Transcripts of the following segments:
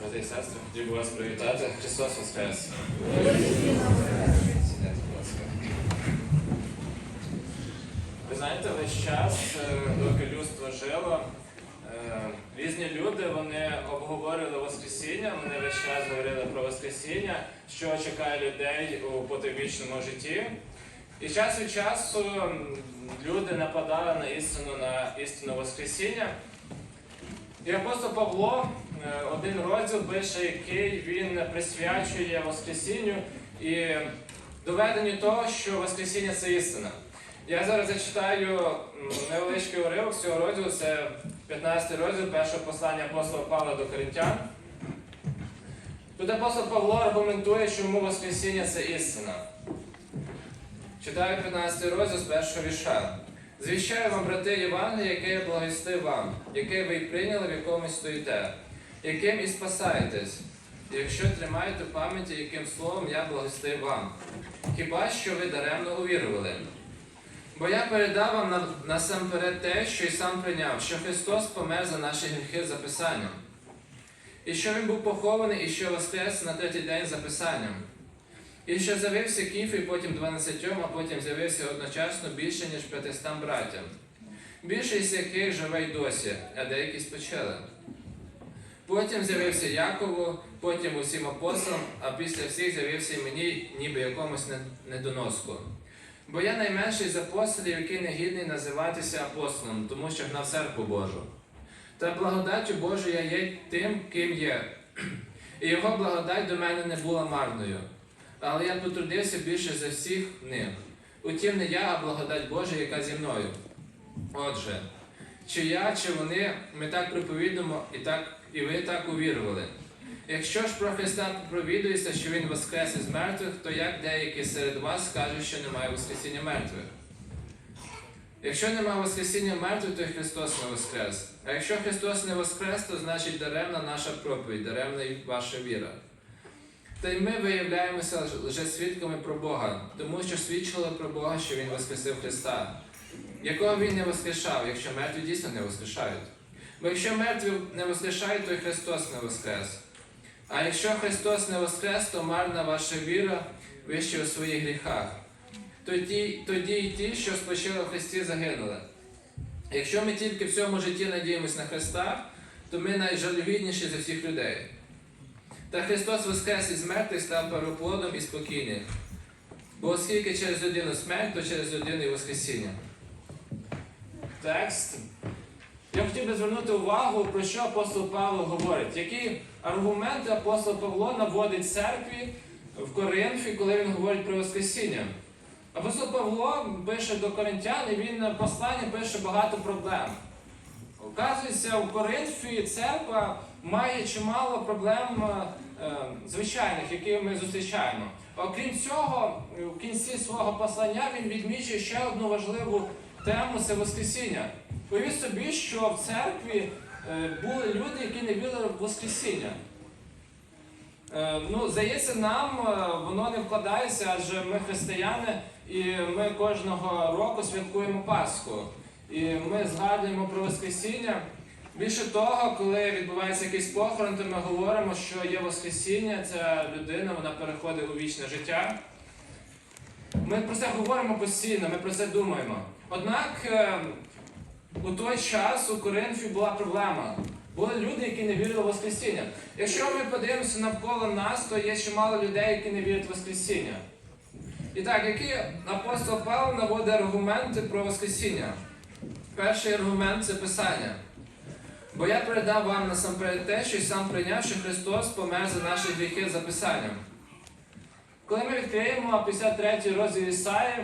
Брати і сестри, хотів би вас привітати. Христос Воскрес! Ви знаєте, весь час, е, доки людство жило, е, різні люди вони обговорювали Воскресіння, вони весь час говорили про Воскресіння, що чекає людей у потойбічному житті. І час від часу люди нападали на істину, на істину Воскресіння. І апостол Павло один розділ пише, який він присвячує Воскресінню і доведенню того, що Воскресіння це істина. Я зараз зачитаю невеличкий уривок цього розділу, це 15 розділ першого послання апостола Павла до Коринтян. Тут апостол Павло аргументує, чому Воскресіння це істина. Читаю 15 розділ з першого віша. Звіщаю вам, брати, Євангеліє, яке я благовістив вам, яке ви й прийняли, в якому стоїте, яким і спасаєтесь, якщо тримаєте пам'яті, яким словом я благовістив вам. Хіба що ви даремно увірували? Бо я передав вам насамперед те, що й сам прийняв, що Христос помер за наші гріхи за Писанням, і що Він був похований, і що воскрес на третій день за Писанням. І що з'явився Кіфі, потім дванадцятьом, а потім з'явився одночасно більше, ніж п'ятистам братям. Більшість яких живе й досі, а деякі спочили. Потім з'явився Якову, потім усім апостолам, а після всіх з'явився і мені, ніби якомусь недоноску. Бо я найменший з апостолів, який не гідний називатися апостолом, тому що гнав церкву Божу. Та благодаттю Божою я є тим, ким є. І його благодать до мене не була марною. Але я потрудився більше за всіх них. Утім, не я, а благодать Божа, яка зі мною. Отже, чи я, чи вони, ми так проповідуємо, і, так, і ви так увірували. Якщо ж про Христа проповідується, що Він воскрес із мертвих, то як деякі серед вас скажуть, що немає Воскресіння мертвих? Якщо немає Воскресіння мертвих, то Христос не воскрес. А якщо Христос не воскрес, то значить даремна наша проповідь, даремна ваша віра. Та й ми виявляємося лише свідками про Бога, тому що свідчили про Бога, що Він воскресив Христа, якого Він не воскрешав, якщо мертві дійсно не воскрешають. Бо якщо мертві не воскрешають, то й Христос не воскрес. А якщо Христос не воскрес, то марна ваша віра, ви ще у своїх гріхах. Тоді, тоді й ті, що спочили в Христі, загинули. Якщо ми тільки в цьому житті надіємось на Христа, то ми найжалюгідніші з усіх людей. Та Христос воскрес із мертвих став пароплодом і спокійним. Бо оскільки через людину смерть, то через людину і Воскресіння. Текст. Я хотів би звернути увагу, про що апостол Павло говорить. Які аргументи апостол Павло наводить церкві в Коринфі, коли він говорить про Воскресіння. Апостол Павло пише до коринтян, і він на посланні пише багато проблем. Оказується, в Коринфі церква має чимало проблем е, звичайних, які ми зустрічаємо. Окрім цього, в кінці свого послання він відмічує ще одну важливу тему це Воскресіння. Уявіть собі, що в церкві е, були люди, які не вірили в Воскресіння. Е, Ну, здається, нам е, воно не вкладається, адже ми християни, і ми кожного року святкуємо Пасху. І ми згадуємо про Воскресіння. Більше того, коли відбувається якийсь похорон, то ми говоримо, що є Воскресіння, ця людина вона переходить у вічне життя. Ми про це говоримо постійно, ми про це думаємо. Однак е, у той час у Коринфі була проблема. Були люди, які не вірили в Воскресіння. Якщо ми подивимося навколо нас, то є чимало людей, які не вірять в Воскресіння. І так, які апостол Павло наводить аргументи про Воскресіння? Перший аргумент це Писання. Бо я передав вам насамперед те, що й сам прийняв, що Христос помер за наші гріхи за Писанням. Коли ми відкриємо 53 розділ Ісаї,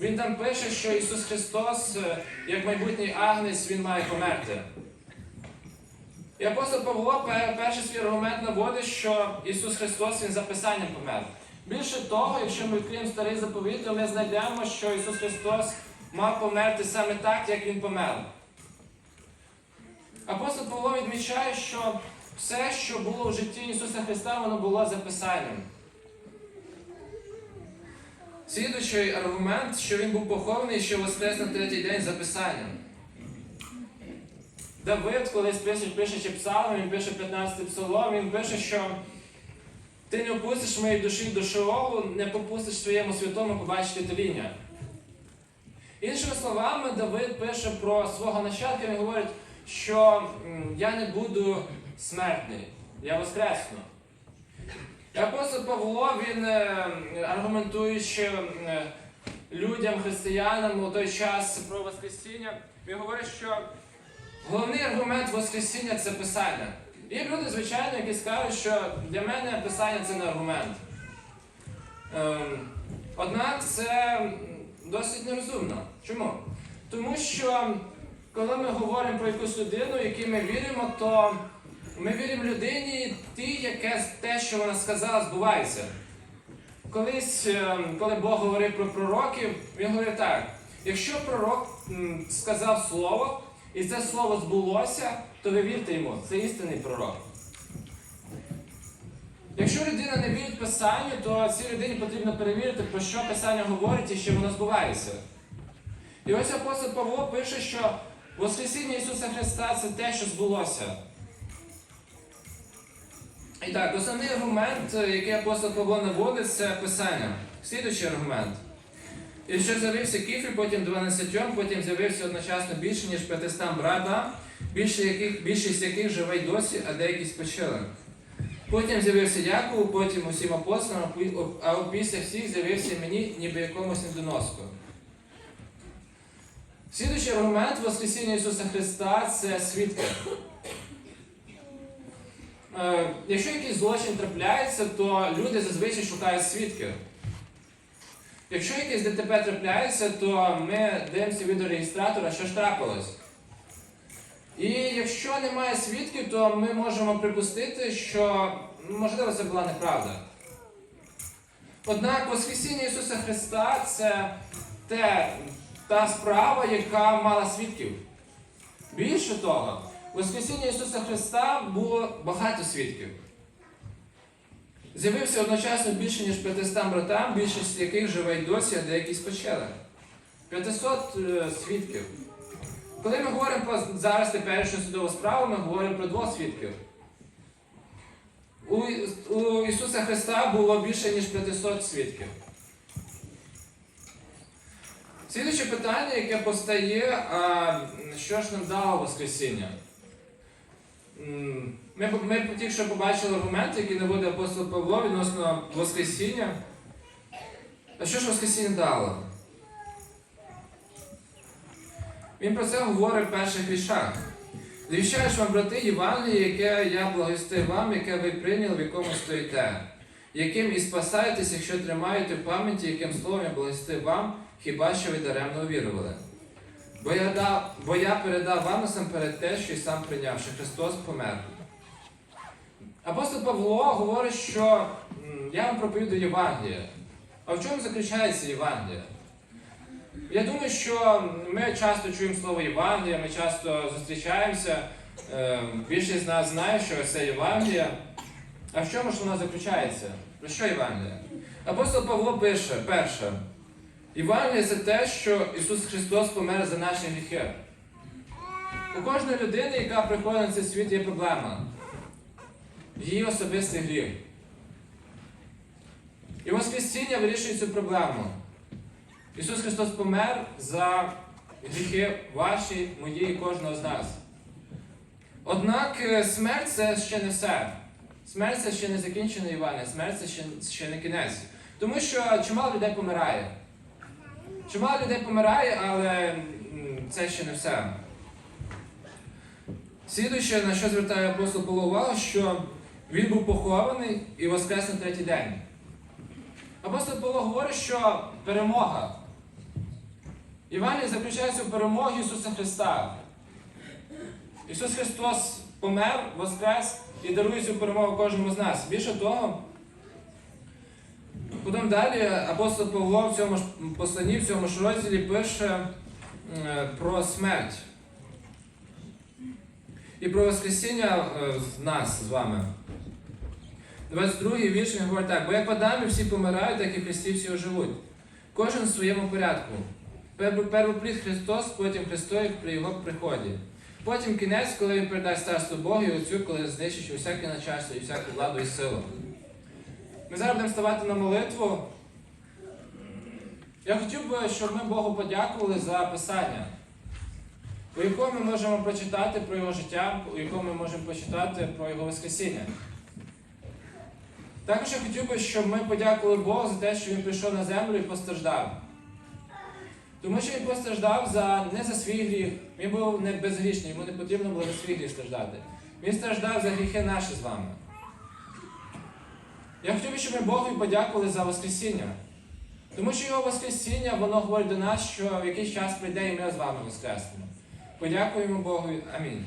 він там пише, що Ісус Христос, е, як майбутній агнець, Він має померти. І апостол Павло перший свій аргумент наводить, що Ісус Христос Він за Писанням помер. Більше того, якщо ми відкриємо старий заповіт, то ми знайдемо, що Ісус Христос мав померти саме так, як Він помер. Апостол Павло відмічає, що все, що було в житті Ісуса Христа, воно було за Писанням. Слідуючий аргумент, що він був похований, що воскрес на третій день за Писанням. Давид колись пише, пише псалом, він пише 15 псалом, він пише, що ти не опустиш моєї душі до Шеолу, не попустиш своєму святому побачити тління. Іншими словами, Давид пише про свого нащадка, він говорить, що я не буду смертний, я воскресну. Апостол Павло він е, аргументуючи е, людям, християнам у той час про Воскресіння, він говорить, що головний аргумент Воскресіння це Писання. Є люди, звичайно, які скажуть, що для мене Писання це не аргумент. Ем, однак це досить нерозумно. Чому? Тому що коли ми говоримо про якусь людину, яку ми віримо, то ми віримо людині ті, яке те, що вона сказала, збувається. Колись, ем, коли Бог говорив про пророків, він говорив так: якщо пророк сказав слово, і це слово збулося, то ви вірте йому, це істинний пророк. Якщо людина не вірить Писанню, то цій людині потрібно перевірити, про що Писання говорить і що воно збувається. І ось апостол Павло пише, що Воскресіння Ісуса Христа це те, що збулося. І так, основний аргумент, е, який апостол Павло наводить, це Писання. Слідуючий аргумент. І що з'явився Кіфі, потім 12, потім з'явився одночасно більше, ніж 500 брата, більшість яких живе й досі, а деякі спочили. Потім з'явився Якову, потім усім апостолам, а після всіх з'явився мені, ніби якомусь недоноску. Слідуючий аргумент Воскресіння Ісуса Христа це свідки. Е, якщо якийсь злочин трапляється, то люди зазвичай шукають свідків. Якщо якесь ДТП трапляється, то ми дивимося відеореєстратора, що ж трапилось. І якщо немає свідків, то ми можемо припустити, що ну, можливо це була неправда. Однак Воскресіння Ісуса Христа це те, та справа, яка мала свідків. Більше того, Воскресіння Ісуса Христа було багато свідків. З'явився одночасно більше, ніж 500 братам, більшість яких живе й досі, а деякі спочили. 500 е, свідків. Коли ми говоримо про зараз теперішню судову справу, ми говоримо про двох свідків. У, у Ісуса Христа було більше, ніж 500 свідків. Слідуюче питання, яке постає, а, що ж нам дало Воскресіння? Ми, ми тільки що побачили аргументи, які наводить апостол Павло відносно Воскресіння. А що ж Воскресіння дало? Він про це говорить в перших віршах. Звіщаю ж вам, брати, Євангеліє, яке я благостив вам, яке ви прийняли, в якому стоїте, яким і спасаєтесь, якщо тримаєте в пам'яті, яким словом я благостив вам, хіба що ви даремно увірували. Бо я, дав, бо я передав вам насамперед те, що й сам прийняв, що Христос помер. Апостол Павло говорить, що я вам проповідую Євангеліє. А в чому заключається Євангеліє? Я думаю, що ми часто чуємо слово Євангелія, ми часто зустрічаємося. Е, Більшість з нас знає, що це Євангелія. А в чому ж воно заключається? Про що Євангелія? Апостол Павло пише, перше, Євангелія це те, що Ісус Христос помер за наші гріхи. У кожної людини, яка приходить на цей світ, є проблема. Її особистий гріх. І Воскресіння вирішує цю проблему. Ісус Христос помер за гріхи ваші, мої і кожного з нас. Однак е, смерть це ще не все. Смерть це ще не закінчене Іване, смерть це ще, ще не кінець. Тому що чимало людей помирає. Чимало людей помирає, але це ще не все. Слідуюче, на що звертає апостол Павло увагу, що він був похований і воскрес на третій день. Апостол Павло говорить, що перемога. Івангелія заключається в перемогі Ісуса Христа. Ісус Христос помер, воскрес і дарує цю перемогу кожному з нас. Більше того, потім далі апостол Павло в цьому посланні, в цьому ж розділі пише е, про смерть. І про Воскресіння е, нас з вами. 22 вірш він говорить так, бо як в Адамі всі помирають, так і Христі всі оживуть. Кожен в своєму порядку. Перв- Первоплід Христос, потім Христос при Його приході. Потім кінець, коли він передасть царство Богу і Отцю, коли знищить усяке начальство і всяку владу і силу. Ми зараз будемо ставати на молитву. Я хотів би, щоб ми Богу подякували за Писання, у якому ми можемо прочитати про його життя, у якому ми можемо почитати про його Воскресіння. Також я хотів би, щоб ми подякували Богу за те, що він прийшов на землю і постраждав. Тому що він постраждав за, не за свій гріх, він був не безгрішний, йому не потрібно було за свій гріх страждати. Він страждав за гріхи наші з вами. Я хотів би, щоб ми Богу подякували за Воскресіння. Тому що його Воскресіння, воно говорить до нас, що в якийсь час прийде і ми з вами воскреснемо. Подякуємо Богу. Амінь.